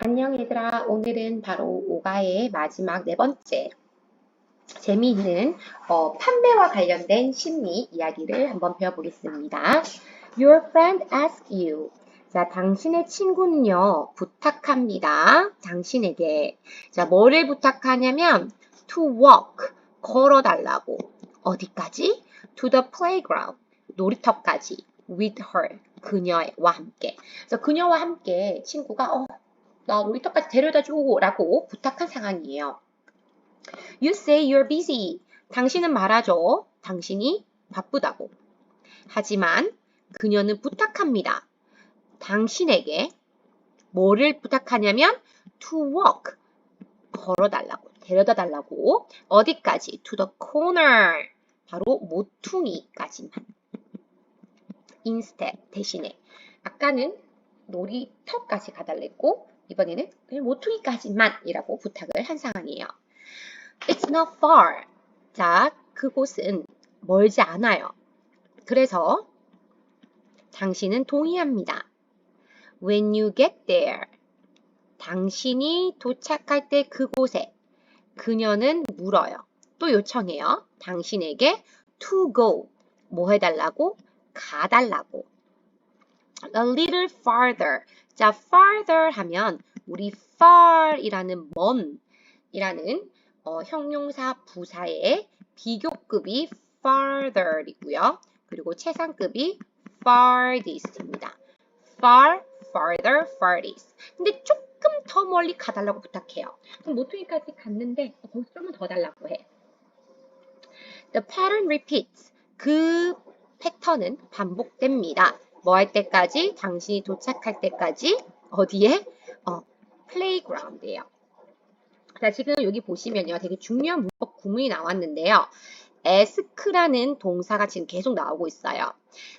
안녕 얘들아. 오늘은 바로 오가의 마지막 네 번째 재미있는 어, 판매와 관련된 심리 이야기를 한번 배워보겠습니다. Your friend asks you. 자, 당신의 친구는요, 부탁합니다. 당신에게. 자, 뭐를 부탁하냐면, to walk, 걸어달라고. 어디까지? to the playground, 놀이터까지. with her, 그녀와 함께. 그래서 그녀와 함께 친구가, 어, 나 놀이터까지 데려다 줘라고 부탁한 상황이에요. You say you're busy. 당신은 말하죠. 당신이 바쁘다고. 하지만 그녀는 부탁합니다. 당신에게 뭐를 부탁하냐면 to walk. 걸어달라고. 데려다 달라고. 어디까지? to the corner. 바로 모퉁이까지만. instead 대신에. 아까는 놀이터까지 가달랬고 이번에는 모퉁이까지만이라고 부탁을 한 상황이에요. It's not far. 자, 그곳은 멀지 않아요. 그래서 당신은 동의합니다. When you get there. 당신이 도착할 때 그곳에 그녀는 물어요. 또 요청해요. 당신에게 to go. 뭐 해달라고? 가달라고. A little farther. 자, farther 하면 우리 far이라는 먼이라는 어, 형용사 부사의 비교급이 farther이고요. 그리고 최상급이 farthest입니다. far, farther, farthest. 근데 조금 더 멀리 가달라고 부탁해요. 그럼 모퉁이까지 갔는데 거기서 조금 더 달라고 해. The pattern repeats. 그 패턴은 반복됩니다. 뭐 할 때까지? 당신이 도착할 때까지 어디에? 어, playground예요. 자, 지금 여기 보시면요. 되게 중요한 문법 구문이 나왔는데요. ask라는 동사가 지금 계속 나오고 있어요.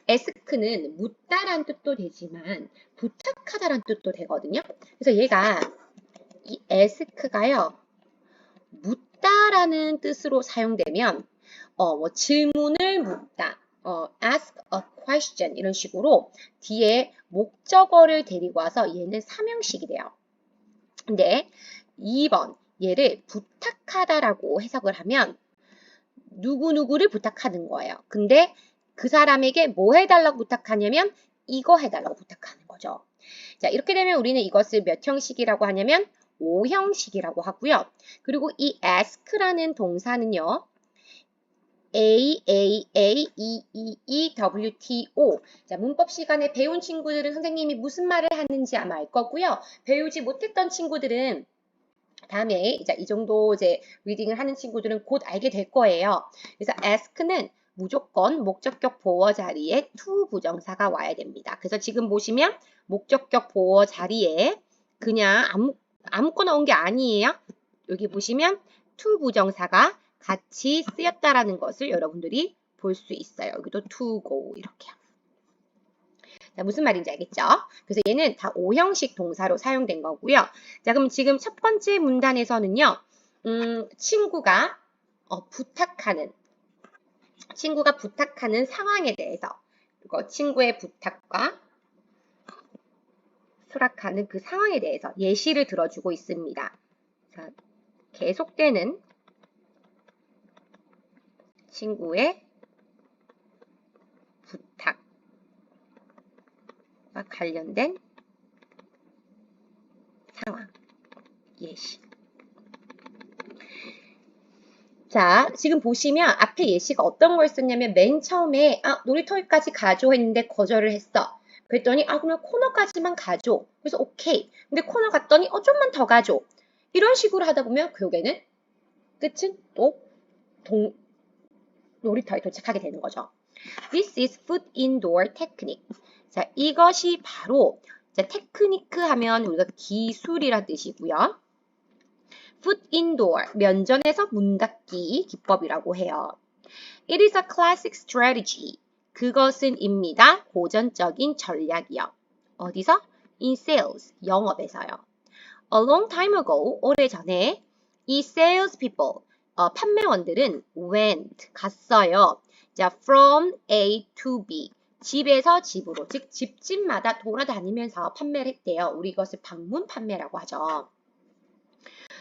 ask는 묻다란 뜻도 되지만 부탁하다란 뜻도 되거든요. 그래서 얘가 이 ask가요. 묻다라는 뜻으로 사용되면 어, 뭐 질문을 묻다, 어, ask a question 이런 식으로 뒤에 목적어를 데리고 와서 얘는 삼형식이 돼요. 근데 2번 얘를 부탁하다라고 해석을 하면 누구누구를 부탁하는 거예요. 근데 그 사람에게 뭐 해달라고 부탁하냐면 이거 해달라고 부탁하는 거죠. 자, 이렇게 되면 우리는 이것을 몇 형식이라고 하냐면 5형식이라고 하고요. 그리고 이 ask라는 동사는요. A, A, A, E, E, E, W, T, O. 자, 문법 시간에 배운 친구들은 선생님이 무슨 말을 하는지 아마 알 거고요. 배우지 못했던 친구들은 다음에 이제 이 정도 이제 리딩을 하는 친구들은 곧 알게 될 거예요. 그래서 ask는 무조건 목적격 보어 자리에 to 부정사가 와야 됩니다. 그래서 지금 보시면 목적격 보어 자리에 그냥 아무, 아무거나 온 게 아니에요. 여기 보시면 to 부정사가 같이 쓰였다라는 것을 여러분들이 볼 수 있어요. 여기도 to go 이렇게요. 자, 무슨 말인지 알겠죠? 그래서 얘는 다 5형식 동사로 사용된 거고요. 자, 그럼 지금 첫 번째 문단에서는요. 음, 친구가 어, 부탁하는 친구가 부탁하는 상황에 대해서 그리고 친구의 부탁과 수락하는 그 상황에 대해서 예시를 들어주고 있습니다. 자, 계속되는 친구의 부탁과 관련된 상황, 예시. 자, 지금 보시면 앞에 예시가 어떤 걸 썼냐면 맨 처음에 아, 놀이터까지 가줘 했는데 거절을 했어. 그랬더니 아, 그러면 코너까지만 가줘. 그래서 오케이. 근데 코너 갔더니 어, 좀만 더 가줘. 이런 식으로 하다 보면 결국에는 끝은 또 동, 놀이터에 도착하게 되는 거죠. This is foot indoor technique. 자, 이것이 바로 자, 테크니크 하면 우리가 기술이란 뜻이고요. foot indoor, 면전에서 문 닫기 기법이라고 해요. It is a classic strategy. 그것은입니다. 고전적인 전략이요. 어디서? In sales, 영업에서요. A long time ago, 오래전에 이 salespeople, 어, 판매원들은 went, 갔어요. 자, from A to B, 집에서 집으로, 즉 집집마다 돌아다니면서 판매를 했대요. 우리 이것을 방문 판매라고 하죠.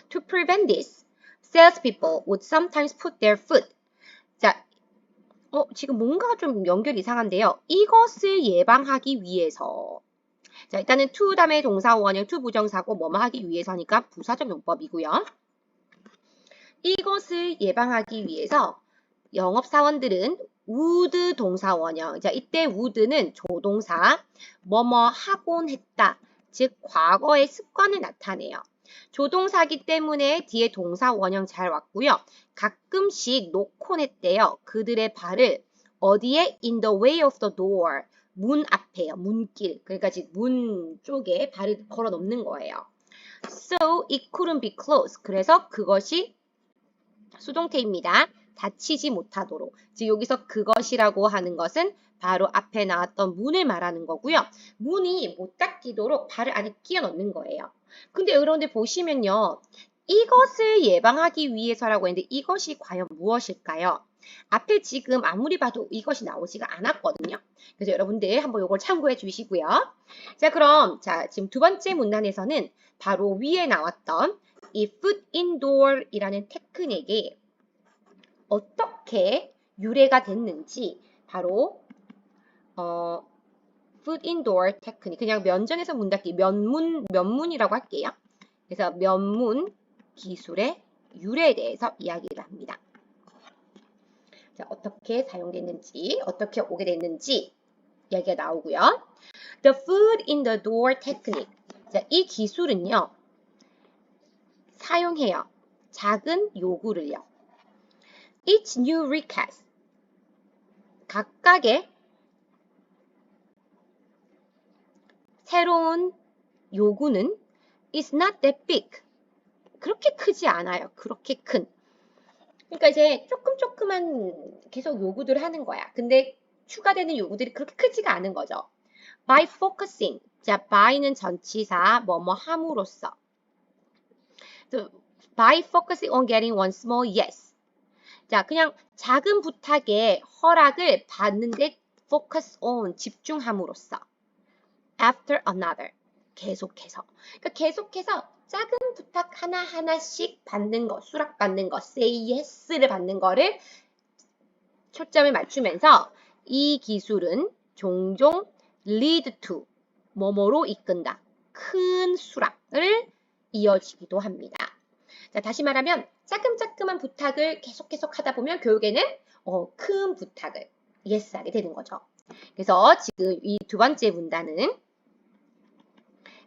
To prevent this, salespeople would sometimes put their foot. 자, 어, 지금 뭔가 좀 연결 이상한데요. 이것을 예방하기 위해서. 자, 일단은 to 다음에 동사 원형 to 부정사고 뭐뭐 하기 위해서 하니까 부사적 용법이고요. 이것을 예방하기 위해서 영업사원들은 would 동사 원형. 자, 이때 would는 조동사 뭐뭐 하곤 했다. 즉, 과거의 습관을 나타내요. 조동사기 때문에 뒤에 동사 원형 잘 왔고요. 가끔씩 놓곤 했대요. 그들의 발을 어디에? In the way of the door. 문 앞에요. 문길. 그러니까 지금 문 쪽에 발을 걸어 놓는 거예요. So it couldn't be closed. 그래서 그것이 수동태입니다. 닫히지 못하도록. 즉 여기서 그것이라고 하는 것은 바로 앞에 나왔던 문을 말하는 거고요. 문이 못 닫히도록 발을 안에 끼워 넣는 거예요. 근데 여러분들 보시면요. 이것을 예방하기 위해서라고 했는데 이것이 과연 무엇일까요? 앞에 지금 아무리 봐도 이것이 나오지가 않았거든요. 그래서 여러분들 한번 이걸 참고해 주시고요. 자, 그럼 자, 지금 두 번째 문단에서는 바로 위에 나왔던 이 foot indoor이라는 테크닉이 어떻게 유래가 됐는지 바로 어, foot indoor 테크닉 그냥 면전에서 문 닫기 면문 면문이라고 할게요. 그래서 면문 기술의 유래에 대해서 이야기를 합니다. 자, 어떻게 사용됐는지, 어떻게 오게 됐는지 이야기가 나오고요. The foot in the door technique. 자, 이 기술은요. 사용해요. 작은 요구를요. Each new request. 각각의 새로운 요구는 is not that big. 그렇게 크지 않아요. 그렇게 큰. 그러니까 이제 조금 조금만 계속 요구들을 하는 거야. 근데 추가되는 요구들이 그렇게 크지가 않은 거죠. By focusing. 자, by는 전치사, 뭐뭐 함으로써. By focusing on getting one small yes. 자, 그냥 작은 부탁에 허락을 받는데 focus on, 집중함으로써. After another. 계속해서. 그러니까 계속해서 작은 부탁 하나하나씩 받는 거, 수락받는 거, say yes를 받는 거를 초점을 맞추면서 이 기술은 종종 lead to, 뭐뭐로 이끈다. 큰 수락을 이어지기도 합니다. 자, 다시 말하면 짜끔짜끔한 부탁을 계속 계속 하다 보면 결국에는 어, 큰 부탁을 yes 하게 되는 거죠. 그래서 지금 이 두 번째 문단은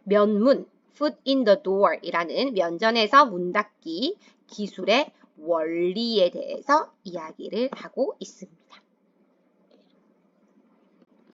면문, foot in the door 이라는 면전에서 문 닫기 기술의 원리에 대해서 이야기를 하고 있습니다.